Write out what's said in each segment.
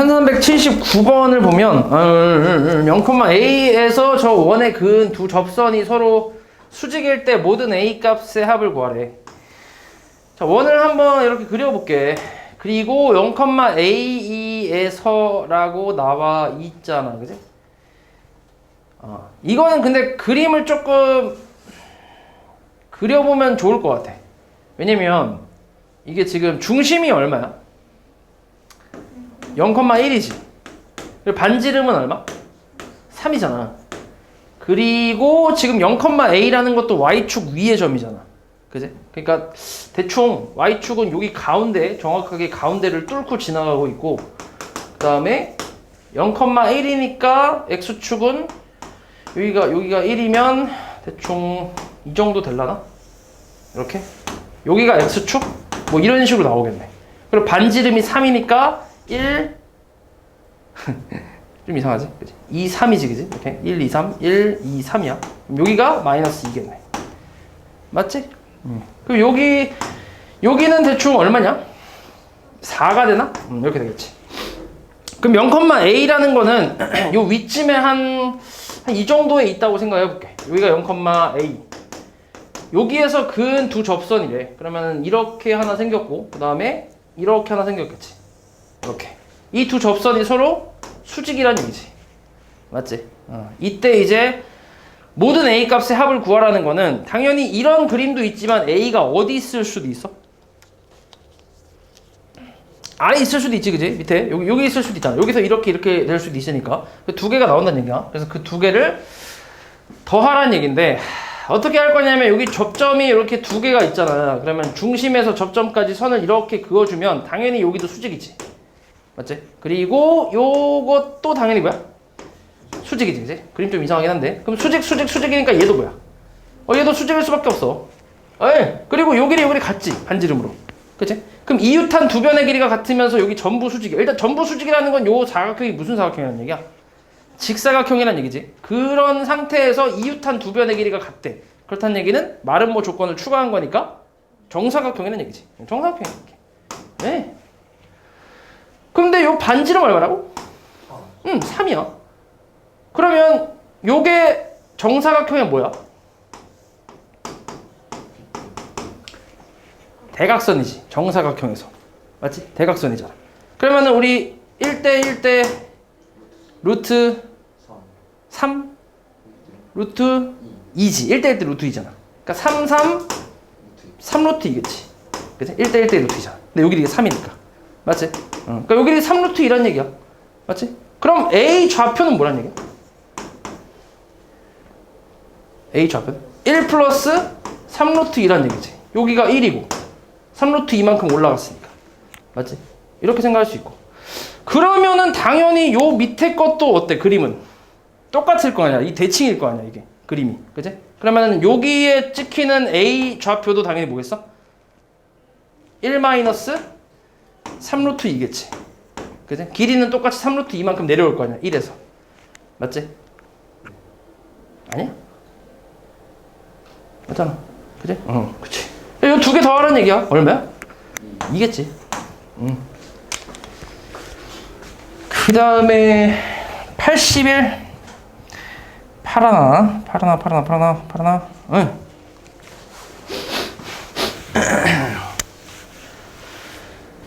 1379번을 보면 어, 0,a에서 저 원의 그은 두 접선이 서로 수직일 때 모든 a 값의 합을 구하래. 자, 원을 한번 이렇게 그려볼게. 그리고 0,a에서라고 나와 있잖아, 그지? 어, 이거는 근데 그림을 조금 그려보면 좋을 것 같아. 왜냐면 이게 지금 중심이 얼마야? 0,1이지. 그리고 반지름은 얼마? 3이잖아. 그리고 지금 0,a라는 것도 y축 위의 점이잖아. 그지? 그러니까 대충 y축은 여기 가운데 정확하게 가운데를 뚫고 지나가고 있고 그다음에 0,1이니까 x축은 여기가 여기가 1이면 대충 이 정도 될라나? 이렇게? 여기가 x축? 뭐 이런 식으로 나오겠네. 그리고 반지름이 3이니까 1 좀 이상하지? 그지? 2, 3이지, 그지? 이렇게 1, 2, 3, 1, 2, 3이야. 그럼 여기가 마이너스 2겠네. 맞지? 음. 그럼 여기 여기는 대충 얼마냐? 4가 되나? 음, 이렇게 되겠지. 그럼 0,a라는 거는 요 위쯤에 한 한 이 정도에 있다고 생각해 볼게. 여기가 0,a. 여기에서 근 두 접선이래. 그러면 이렇게 하나 생겼고, 그 다음에 이렇게 하나 생겼겠지. 이렇게. 이 두 접선이 서로 수직이란 얘기지. 맞지? 어. 이때 이제 모든 a 값의 합을 구하라는 거는 당연히 이런 그림도 있지만 a가 어디 있을 수도 있어? 아래 있을 수도 있지, 그지? 밑에 여기 여기 있을 수도 있잖아. 여기서 이렇게 이렇게 될 수도 있으니까 그두 개가 나온다는 얘기야. 그래서 그 두 개를 더하라는 얘긴데 어떻게 할 거냐면 여기 접점이 이렇게 두 개가 있잖아. 그러면 중심에서 접점까지 선을 이렇게 그어주면 당연히 여기도 수직이지. 맞지? 그리고 요것도 당연히 뭐야? 수직이지, 그지? 그림 좀 이상하긴 한데. 그럼 수직, 수직, 수직이니까 얘도 뭐야? 어, 얘도 수직일 수밖에 없어. 에이, 그리고 요 길이 요 길이 같지, 반지름으로. 그치? 그럼 이웃한 두 변의 길이가 같으면서 여기 전부 수직이야. 일단 전부 수직이라는 건 요 사각형이 무슨 사각형이라는 얘기야? 직사각형이란 얘기지. 그런 상태에서 이웃한 두 변의 길이가 같대. 그렇다는 얘기는 마름모 조건을 추가한 거니까 정사각형이라는 얘기지. 정사각형이 얘기. 네. 근데 요 반지름 얼마라고? 응, 3이야. 그러면 요게 정사각형이 뭐야? 대각선이지. 정사각형에서. 맞지? 대각선이잖아. 그러면은 우리 1대 1대 루트 3 루트 2지. 1대 1대 루트 2잖아. 그러니까 3 3 3 루트 2겠지. 그치? 1대 1대 루트 2잖아. 근데 여기 이게 3이니까. 맞지? 어. 그러니까 여기 3 루트 2란 얘기야. 맞지? 그럼 A 좌표는 뭐란 얘기야? A 좌표는 1 플러스 3 루트 2란 얘기지. 여기가 1이고 3 루트 2만큼 올라갔으니까. 맞지? 이렇게 생각할 수 있고. 그러면은 당연히 요 밑에 것도 어때? 그림은 똑같을 거 아니야. 이 대칭일 거 아니야, 이게. 그림이. 그지? 그러면은 여기에 찍히는 A 좌표도 당연히 뭐겠어? 1 마이너스 3 루트 2겠지. 그지? 길이는 똑같이 3 루트 2만큼 내려올 거 아니야. 1에서. 맞지? 아니야? 맞잖아. 그지? 어, 그치. 이거 두 개 더 하라는 얘기야. 얼마야? 이겠지. 응. 그 다음에 81 파라나 파라나 파라나 파라나 파라나 응.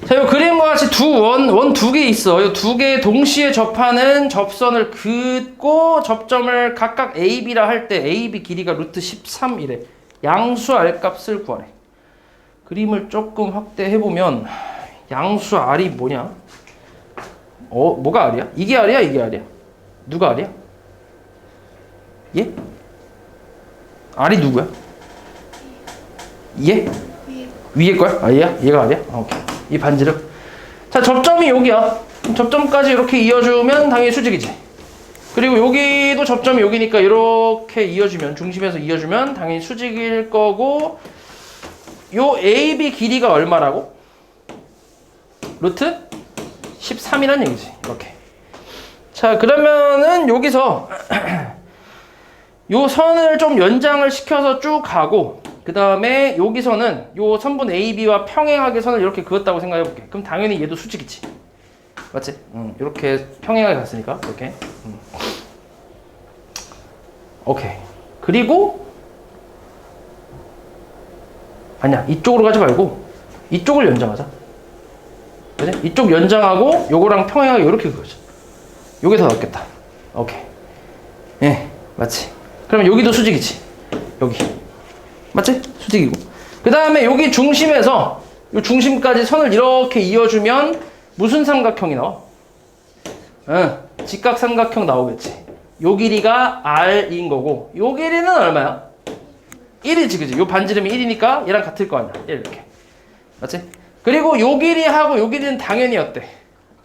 자, 이 그림과 같이 두 원, 원 두 개 있어. 이 두 개 동시에 접하는 접선을 긋고 접점을 각각 A, B라 할 때 A, B 길이가 루트 13이래. 양수 R 값을 구하래. 그림을 조금 확대해 보면 양수 R이 뭐냐? 어, 뭐가 R이야? 이게 R이야, 이게 R이야? 누가 R이야? 얘? R이 누구야? 얘? 위에 거야? 아, 얘야? 얘가 R이야? 아, 오케이. 이 반지름. 자, 접점이 여기야. 접점까지 이렇게 이어주면 당연히 수직이지. 그리고 여기도 접점이 여기니까 이렇게 이어주면 중심에서 이어주면 당연히 수직일 거고 요 AB 길이가 얼마라고? 루트 13이란 얘기지. 이렇게. 자, 그러면은 여기서 요 선을 좀 연장을 시켜서 쭉 가고 그 다음에 여기서는 요 선분 AB와 평행하게 선을 이렇게 그었다고 생각해 볼게. 그럼 당연히 얘도 수직이지. 맞지? 음, 이렇게 평행하게 갔으니까 이렇게. 음. 오케이. 그리고 아니야 이쪽으로 가지 말고 이쪽을 연장하자. 그지? 이쪽 연장하고 요거랑 평행하게 이렇게 그거죠. 요게 더 낫겠다. 오케이. 예, 맞지. 그러면 여기도 수직이지. 여기. 맞지? 수직이고. 그 다음에 여기 중심에서 요 중심까지 선을 이렇게 이어주면 무슨 삼각형이 나와? 응, 직각 삼각형 나오겠지. 요 길이가 R인 거고, 요 길이는 얼마야? 1이지, 그지? 요 반지름이 1이니까 얘랑 같을 거 아니야. 1 이렇게. 맞지? 그리고 요 길이하고 요 길이는 당연히 어때?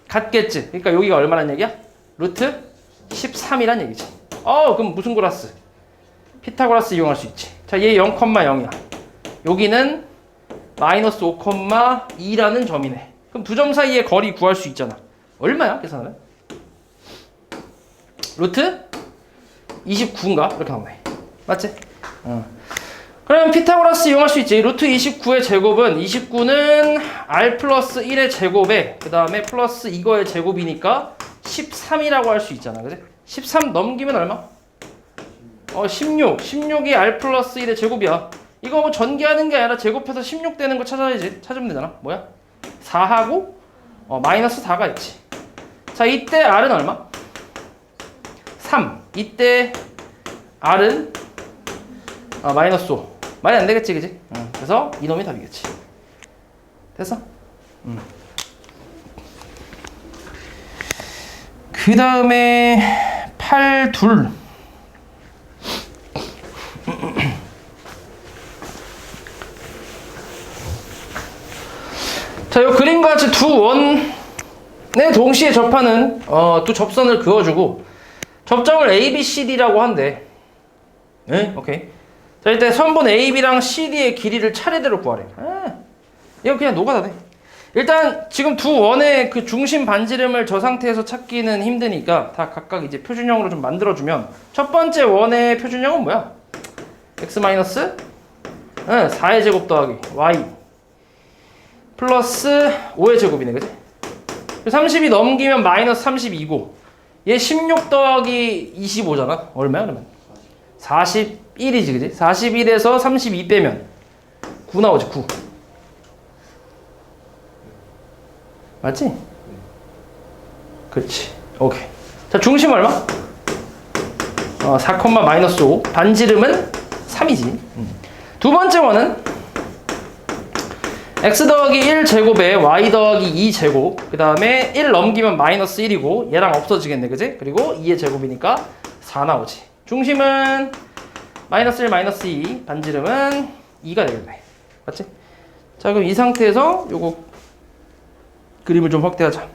같겠지. 그러니까 여기가 얼마란 얘기야? 루트 13이란 얘기지. 어, 그럼 무슨 고라스? 피타고라스 이용할 수 있지. 자, 얘 0,0이야. 여기는 마이너스 5,2라는 점이네. 그럼 두 점 사이의 거리 구할 수 있잖아. 얼마야? 계산하면? 루트 29인가? 이렇게 나오네. 맞지? 어. 그럼 피타고라스 이용할 수 있지. 루트 29의 제곱은 29는 r 플러스 1의 제곱에 그 다음에 플러스 이거의 제곱이니까 13이라고 할 수 있잖아. 그지? 13 넘기면 얼마? 어, 16. 16이 r 플러스 1의 제곱이야. 이거 뭐 전개하는 게 아니라 제곱해서 16 되는 거 찾아야지. 찾으면 되잖아. 뭐야? 4하고 어, 마이너스 4가 있지. 자, 이때 r은 얼마? 3. 이때 r은 어, 마이너스 5. 말이 안 되겠지, 그지? 응. 그래서 이놈이 답이겠지. 됐어? 응. 그 다음에 8, 2. 원에 동시에 접하는 어, 두 접선을 그어주고 접점을 A, B, C, D라고 한대. 네? 오케이. 자, 일단 선분 AB랑 CD의 길이를 차례대로 구하래. 아, 이거 그냥 녹아다 돼. 일단 지금 두 원의 그 중심 반지름을 저 상태에서 찾기는 힘드니까 다 각각 이제 표준형으로 좀 만들어주면 첫 번째 원의 표준형은 뭐야? x 마이너스 응, 4의 제곱 더하기 y 플러스 5의 제곱이네, 그지? 30이 넘기면 마이너스 32고 얘 16 더하기 25잖아. 얼마야 그러면? 41이지, 그지? 41에서 32 빼면 9 나오지, 9. 맞지? 그렇지. 오케이. 자, 중심 얼마? 어, 4, 마이너스 5. 반지름은 3이지. 두 번째 원은 x 더하기 1 제곱에 y 더하기 2 제곱. 그 다음에 1 넘기면 마이너스 1이고 얘랑 없어지겠네, 그지? 그리고 2의 제곱이니까 4 나오지. 중심은 마이너스 1, 마이너스 2. 반지름은 2가 되겠네. 맞지? 자, 그럼 이 상태에서 요거 그림을 좀 확대하자.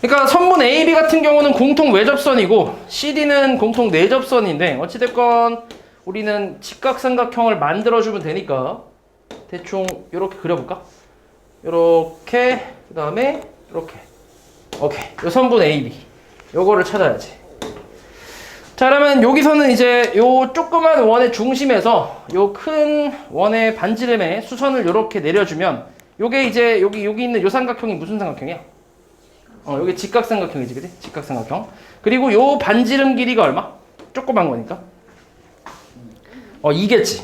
그러니까 선분 AB 같은 경우는 공통 외접선이고 CD는 공통 내접선인데 어찌됐건 우리는 직각삼각형을 만들어주면 되니까 대충 이렇게 그려볼까? 이렇게 그 다음에 이렇게 오케이 요 선분 AB 요거를 찾아야지 자 그러면 여기서는 이제 요 조그만 원의 중심에서 요 큰 원의 반지름에 수선을 이렇게 내려주면 요게 이제 여기 여기 있는 요 삼각형이 무슨 삼각형이야? 어 여기 직각삼각형이지 그지? 직각삼각형 그리고 요 반지름 길이가 얼마? 조그만 거니까 어 2겠지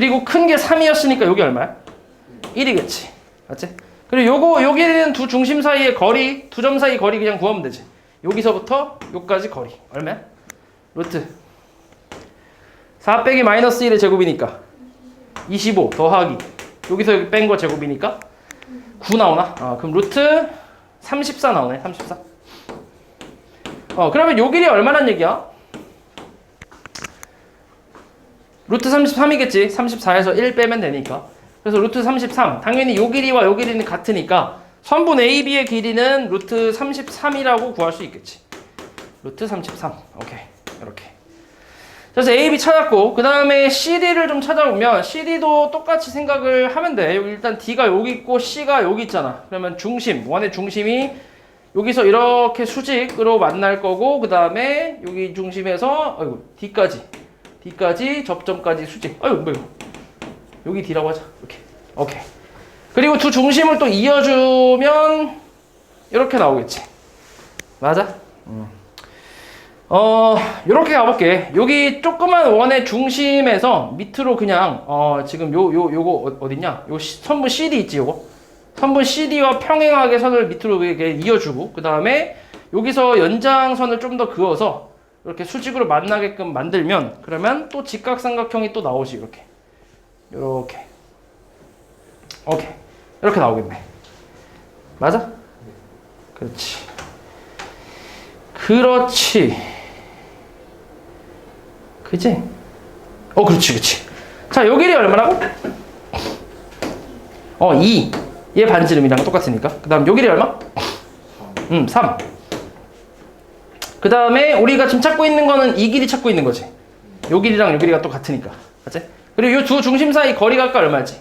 그리고 큰 게 3이었으니까 여기 얼마야? 1이겠지 맞지? 그리고 요거 여기는 두 중심 사이의 거리 두 점 사이 거리 그냥 구하면 되지 여기서부터 요까지 거리 얼마야? 루트 4 빼기 마이너스 1의 제곱이니까 25 더하기 여기서 여기 뺀 거 제곱이니까 9 나오나? 어, 그럼 루트 34 나오네 34 어 그러면 요 길이 얼마란 얘기야? 루트 33이겠지. 34에서 1 빼면 되니까. 그래서 루트 33 당연히 요 길이와 요 길이는 같으니까 선분 AB의 길이는 루트 33이라고 구할 수 있겠지. 루트 33 오케이. 이렇게. 그래서 AB 찾았고 그 다음에 CD를 좀 찾아보면 CD도 똑같이 생각을 하면 돼. 일단 D가 여기 있고 C가 여기 있잖아. 그러면 중심 원의 중심이 여기서 이렇게 수직으로 만날 거고 그 다음에 여기 중심에서 아이고 D까지 D까지 접점까지 수직 아유 뭐 이거 여기 D라고 하자 이렇게 오케이 그리고 두 중심을 또 이어주면 이렇게 나오겠지. 맞아? 음. 어, 이렇게 가볼게. 여기 조그만 원의 중심에서 밑으로 그냥, 어, 지금 요, 요, 요 거 어- 어딨냐? 요 시- 선분 CD 있지, 요거? 선분 CD와 평행하게 선을 밑으로 이렇게 이어주고, 그 다음에 여기서 연장선을 좀 더 그어서 이렇게 수직으로 만나게끔 만들면, 그러면 또 직각삼각형이 또 나오지, 이렇게. 요렇게. 오케이. 이렇게 나오겠네. 맞아? 그렇지. 그렇지. 그지? 어, 그렇지, 그렇지. 자, 요 길이 얼마라고? 어, 2. 얘 반지름이랑 똑같으니까. 그 다음 요 길이 얼마? 음, 3. 그 다음에 우리가 지금 찾고 있는 거는 이 길이 찾고 있는 거지. 요 길이랑 요 길이가 똑같으니까. 맞지? 그리고 요 두 중심 사이 거리가 아까 얼마였지?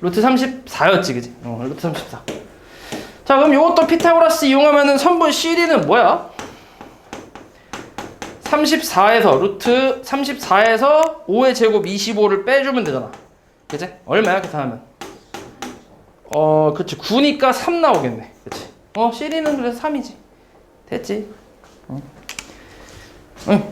루트 34였지, 그지? 어, 루트 34. 자, 그럼 요것도 피타고라스 이용하면은 선분 CD는 뭐야? 34에서 루트 34에서 5의 제곱 25를 빼주면 되잖아. 그치? 얼마야 계산하면? 어, 그치. 9니까 3 나오겠네. 그치? 어, CD는 그래서 3이지. 됐지? 응. 응.